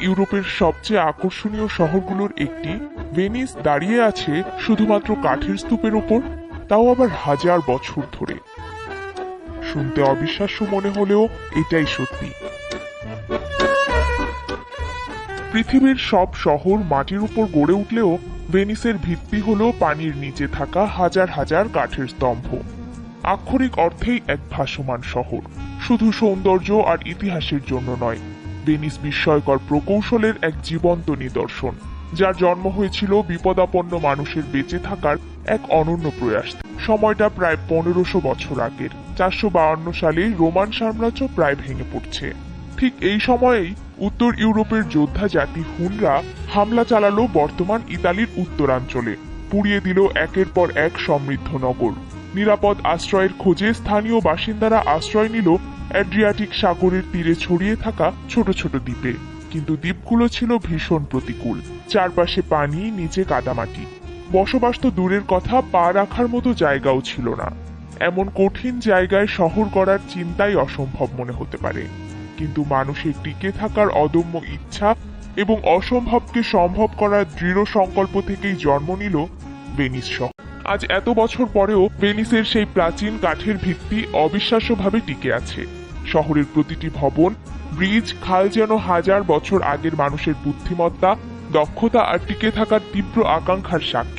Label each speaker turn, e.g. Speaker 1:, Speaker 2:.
Speaker 1: ইউরোপের সবচেয়ে আকর্ষণীয় শহরগুলোর একটি, ভেনিস দাঁড়িয়ে আছে শুধুমাত্র কাঠের স্তূপের উপর তাও আবার হাজার বছর ধরে। শুনতে অবিশ্বাস্য মনে হলেও এটাই সত্যি। পৃথিবীর সব শহর মাটির উপর গড়ে উঠলেও ভেনিসের ভিত্তি হল পানির নিচে থাকা হাজার হাজার কাঠের স্তম্ভ। আক্ষরিক অর্থেই এক ভাসমান শহর। শুধু সৌন্দর্য আর ইতিহাসের জন্য নয় ভেনিস বিস্ময়কর প্রকৌশলের এক জীবন্ত নিদর্শন, যার জন্ম হয়েছিল বিপদাপন্ন মানুষের বেঁচে থাকার এক অনন্য প্রয়াস। সময়টা প্রায় পনেরোশো বছর আগের। চারশো বাউন্ন সালে রোমান সাম্রাজ্য প্রায় ভেঙে পড়ছে। ঠিক এই সময়েই উত্তর ইউরোপের যোদ্ধা জাতি হুনরা হামলা চালালো বর্তমান ইতালির উত্তরাঞ্চলে, পুড়িয়ে দিল একের পর এক সমৃদ্ধ নগর। নিরাপদ আশ্রয়ের খোঁজে স্থানীয় বাসিন্দারা আশ্রয় নিল অ্যাড্রিয়াটিক সাগরের তীরে ছড়িয়ে থাকা ছোট ছোট দ্বীপে। কিন্তু দ্বীপগুলো ছিল ভীষণ প্রতিকূল। চারপাশে পানি, নিচে কাদামাটি। বসবাস তো দূরের কথা, পা রাখার মতো জায়গাও ছিল না। এমন কঠিন জায়গায় শহর গড়ার চিন্তাই অসম্ভব মনে হতে পারে। কিন্তু মানুষের টিকে থাকার অদম্য ইচ্ছা এবং অসম্ভবকে সম্ভব করার দৃঢ় সংকল্প থেকেই জন্ম নিল ভেনিস শহর। আজ এত বছর পরেও ভেনিসের সেই প্রাচীন কাঠের ভিত্তি অবিশ্বাস্যভাবে টিকে আছে। শহরের প্রতিটি ভবন, ব্রিজ, খাল যেন হাজার বছর আগের মানুষের বুদ্ধিমত্তা, দক্ষতা আর টিকে থাকার তীব্র আকাঙ্ক্ষার সাক্ষী।